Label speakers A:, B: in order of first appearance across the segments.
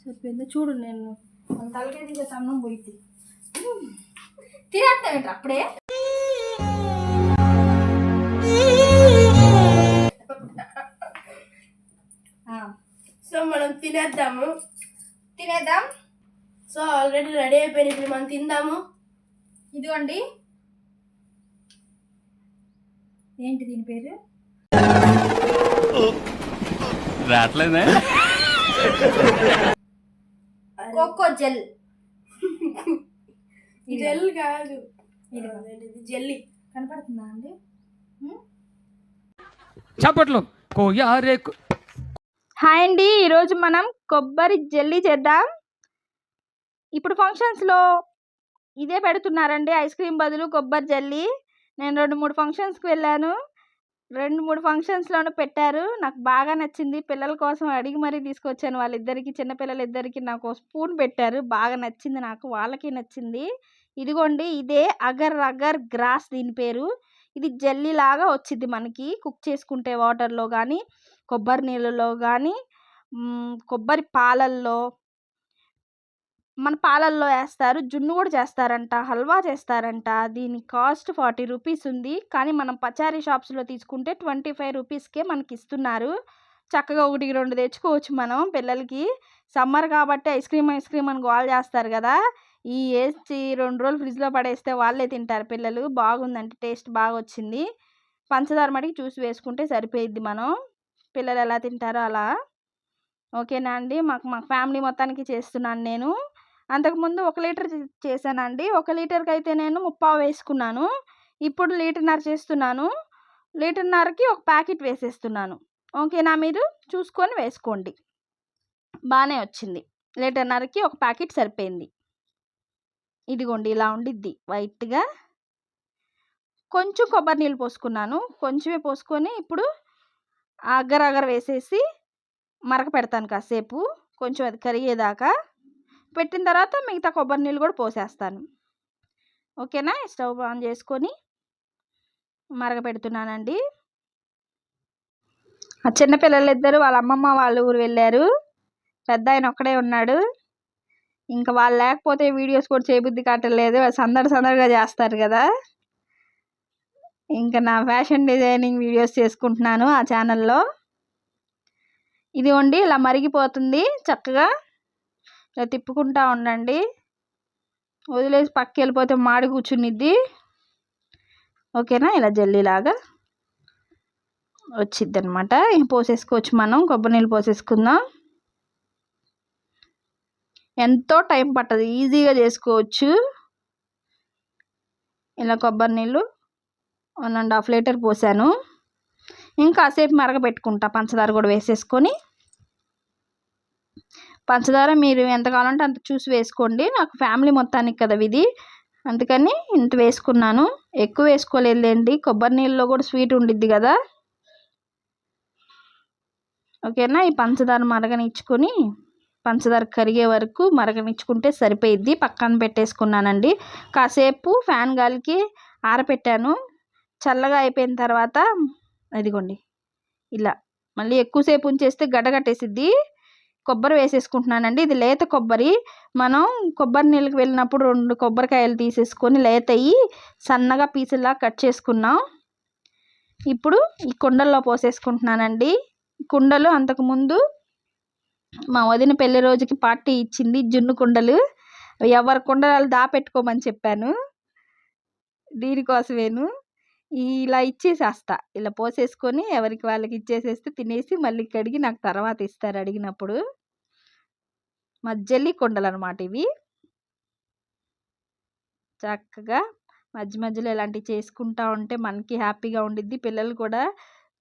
A: సరిపోయింది? చూడు నేను. మన తలకాయ అన్నం పోయింది. తినేస్తావేంటి అప్పుడే?
B: సో మనం తినేద్దాము.
A: తినేద్దాం.
B: సో ఆల్రెడీ రెడీ అయిపోయింది. ఇప్పుడు మనం తిందాము.
A: ఇదిగోండి. ఏంటి దీని పేరు?
C: రావట్లేదే?
A: Coco gel.
B: జెల్ కాదు. జెల్లీ.
A: కనపడుతుందా అండి?
C: చప్పట్లు కోయారే
A: హాయ్ అండి. ఈరోజు మనం కొబ్బరి జెల్లీ చేద్దాం. ఇప్పుడు ఫంక్షన్స్లో ఇదే పెడుతున్నారండి. ఐస్ క్రీమ్ బదులు కొబ్బరి జెల్లీ. నేను రెండు మూడు ఫంక్షన్స్కి వెళ్ళాను. రెండు మూడు ఫంక్షన్స్లోనూ పెట్టారు. నాకు బాగా నచ్చింది. పిల్లల కోసం అడిగి మరీ తీసుకొచ్చాను. వాళ్ళిద్దరికి చిన్నపిల్లలు ఇద్దరికి నాకు స్పూన్ పెట్టారు. బాగా నచ్చింది నాకు. వాళ్ళకి నచ్చింది. ఇదిగోండి ఇదే అగర్ అగర్ గ్రాస్ దీని పేరు. ఇది జల్లీ లాగా వచ్చింది మనకి. కుక్ చేసుకుంటే వాటర్లో కానీ కొబ్బరి నీళ్ళలో కానీ కొబ్బరి పాలల్లో మన పాలల్లో వేస్తారు జున్ను కూడా చేస్తారంట హల్వా చేస్తారంట. దీని కాస్ట్ ఫార్టీ రూపీస్ ఉంది. కానీ మనం పచారీ షాప్స్లో తీసుకుంటే ట్వంటీ ఫైవ్ రూపీస్కే మనకి ఇస్తున్నారు. చక్కగా ఒకటి రెండు తెచ్చుకోవచ్చు మనం పిల్లలకి. సమ్మర్ కాబట్టి ఐస్ క్రీమ్ ఐస్ క్రీమ్ అని గోల్ చేస్తారు కదా. ఈ వేసి రెండు రోజులు ఫ్రిడ్జ్లో పడేస్తే వాళ్ళే తింటారు పిల్లలు. బాగుందంటే టేస్ట్ బాగా వచ్చింది. పంచదార మటుకు చూసి వేసుకుంటే సరిపోయిద్ది మనం. పిల్లలు ఎలా తింటారో అలా. ఓకేనా అండి? మాకు మా ఫ్యామిలీ మొత్తానికి చేస్తున్నాను నేను. అంతకుముందు ఒక లీటర్ చేశానండి. ఒక లీటర్కి అయితే నేను ముప్పావు వేసుకున్నాను. ఇప్పుడు లీటర్న్నర చేస్తున్నాను. లీటర్న్నరకి ఒక ప్యాకెట్ వేసేస్తున్నాను. ఓకేనా మీరు చూసుకొని వేసుకోండి. బాగానే వచ్చింది. లీటర్న్నరకి ఒక ప్యాకెట్ సరిపోయింది. ఇదిగోండి ఇలా ఉండిద్ది వైట్గా. కొంచెం కొబ్బరి నీళ్ళు పోసుకున్నాను. కొంచెమే పోసుకొని ఇప్పుడు అగ్గర అగ్గర వేసేసి మరక పెడతాను కాసేపు. కొంచెం అది కరిగేదాకా పెట్టిన తర్వాత మిగతా కొబ్బరి నీళ్ళు కూడా పోసేస్తాను. ఓకేనా? స్టవ్ ఆన్ చేసుకొని మరగపెడుతున్నానండి. ఆ చిన్నపిల్లలు ఇద్దరు వాళ్ళ అమ్మమ్మ వాళ్ళ ఊరు వెళ్ళారు. పెద్ద ఆయన ఒక్కడే ఉన్నాడు. ఇంకా వాళ్ళు లేకపోతే వీడియోస్ కూడా చేయబుద్ధి కట్టలేదు సందడి సందడిగా చేస్తారు కదా. ఇంకా నా ఫ్యాషన్ డిజైనింగ్ వీడియోస్ చేసుకుంటున్నాను ఆ ఛానల్లో. ఇది వండి ఇలా మరిగిపోతుంది చక్కగా. ఇలా తిప్పుకుంటా ఉండండి. వదిలేసి పక్క వెళ్ళిపోతే మాడి కూర్చునిద్ది. ఓకేనా? ఇలా జల్లీలాగా వచ్చిద్ది అనమాట పోసేసుకోవచ్చు మనం. కొబ్బరి నీళ్ళు పోసేసుకుందాం. ఎంతో టైం పట్టదు. ఈజీగా చేసుకోవచ్చు. ఇలా కొబ్బరి నీళ్ళు వన్ అండ్ హాఫ్ లీటర్ పోసాను. ఇంకా సేపు మరగబెట్టుకుంటా. పంచదార కూడా వేసేసుకొని. పంచదార మీరు ఎంత కావాలంటే అంత చూసి వేసుకోండి. నాకు ఫ్యామిలీ మొత్తానికి కదా ఇది అందుకని ఇంత వేసుకున్నాను. ఎక్కువ వేసుకోలేదులేండి. కొబ్బరి నీళ్ళలో కూడా స్వీట్ ఉండిద్ది కదా. ఓకేనా? ఈ పంచదార మరగనిచ్చుకొని పంచదార కరిగే వరకు మరగనిచ్చుకుంటే సరిపోయిద్ది. పక్కన పెట్టేసుకున్నానండి. కాసేపు ఫ్యాన్ గాలికి ఆరపెట్టాను. చల్లగా అయిపోయిన తర్వాత అదిగోండి ఇలా. మళ్ళీ ఎక్కువసేపు ఉంచేస్తే గడ్డగట్టేసిద్ది కొబ్బరి వేసేసుకుంటున్నానండి. ఇది లేత కొబ్బరి. మనం కొబ్బరి నీళ్ళకి వెళ్ళినప్పుడు రెండు కొబ్బరికాయలు తీసేసుకొని లేతయి సన్నగా పీసులా కట్ చేసుకున్నాం. ఇప్పుడు ఈ కుండల్లో పోసేసుకుంటున్నానండి. కుండలు అంతకుముందు మా వదిన పెళ్ళి రోజుకి పార్టీ ఇచ్చింది జున్ను కుండలు. ఎవరి కుండలు దాపెట్టుకోమని చెప్పాను. దీనికోసమేను. ఇలా ఇచ్చేసేస్తా. ఇలా పోసేసుకొని ఎవరికి వాళ్ళకి ఇచ్చేసేస్తే తినేసి మళ్ళీ కడిగి నాకు తర్వాత ఇస్తారు అడిగినప్పుడు. మా జల్లి కొండలు అనమాట ఇవి. చక్కగా మధ్య మధ్యలో ఇలాంటివి చేసుకుంటా ఉంటే మనకి హ్యాపీగా ఉండిద్ది. పిల్లలు కూడా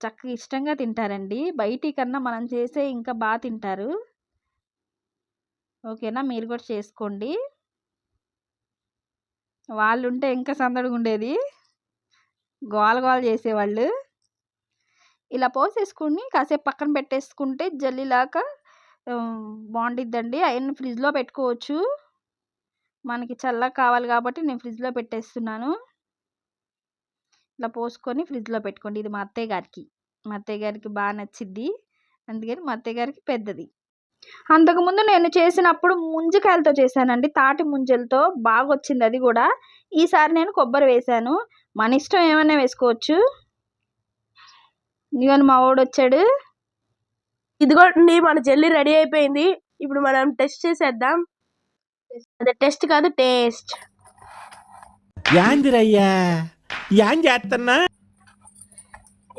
A: చక్కగా ఇష్టంగా తింటారండి. బయటి కన్నా మనం చేసే ఇంకా బాగా తింటారు. ఓకేనా? మీరు కూడా చేసుకోండి. వాళ్ళు ఉంటే ఇంకా సందడిగా ఉండేది. గోల గోల చేసేవాళ్ళు. ఇలా పోసేసుకుని కాసేపు పక్కన పెట్టేసుకుంటే జల్లిలాగా బాగుండిద్దండి. అవన్నీ ఫ్రిడ్జ్లో పెట్టుకోవచ్చు. మనకి చల్లగా కావాలి కాబట్టి నేను ఫ్రిడ్జ్లో పెట్టేస్తున్నాను. ఇలా పోసుకొని ఫ్రిడ్జ్లో పెట్టుకోండి. ఇది మా అత్తయ్య గారికి. మా అత్తయ్య గారికి బాగా నచ్చిద్ది. అందుకని మా అత్తయ్య గారికి పెద్దది. అంతకుముందు నేను చేసినప్పుడు ముంజికాయలతో చేశానండి. తాటి ముంజలతో బాగా వచ్చింది అది కూడా. ఈసారి నేను కొబ్బరి వేశాను. మన ఇష్టం ఏమైనా వేసుకోవచ్చు. ఇదిగోని మా వాడు వచ్చాడు
B: ఇదిగోండి మన జెల్లీ రెడీ అయిపోయింది. ఇప్పుడు మనం టెస్ట్ చేసేద్దాం. అదే టెస్ట్ కాదు టేస్ట్.
D: యాందిరయ్యా యాన్ చేస్తున్నా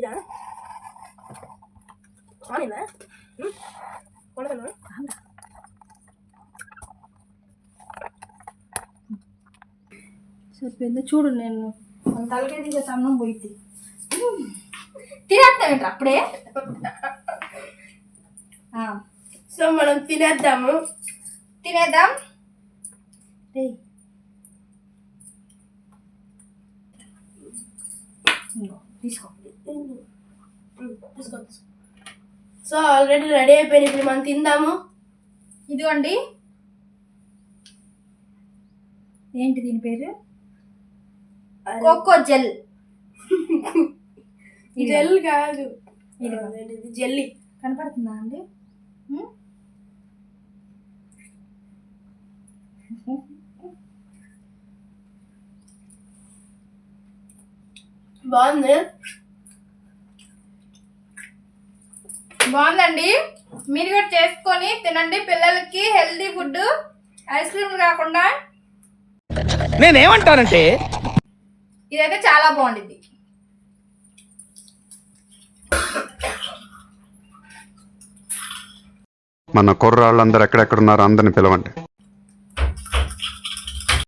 B: ఇదా. ఆనేనా కొడదనా
A: సరిపోయింది? చూడు నేను. తలకాయ తీసే అన్నం పోయింది. అప్పుడే?
B: సో మనం తినేద్దాము.
A: తినేద్దాం. ఇదిగో, తీసుకో.
B: తీసుకో సో ఆల్రెడీ రెడీ అయిపోయింది ఇప్పుడు మనం తిందాము.
A: ఇదిగోండి. ఏంటి దీని పేరు? Coco gel.
B: జెల్ కాదు. జెల్లీ.
A: కనపడుతుందా అండి?
B: బాగుంది?
A: బాగుందండి. మీరు కూడా చేసుకొని తినండి. పిల్లలకి హెల్తీ ఫుడ్. ఐస్ క్రీమ్ కాకుండా.
D: నేనేమంటానంటే
A: ఇదైతే చాలా బాగుండిద్ది.
E: మన కుర్రాళ్ళందరూ ఎక్కడెక్కడున్నారో అందరిని పిలవండి.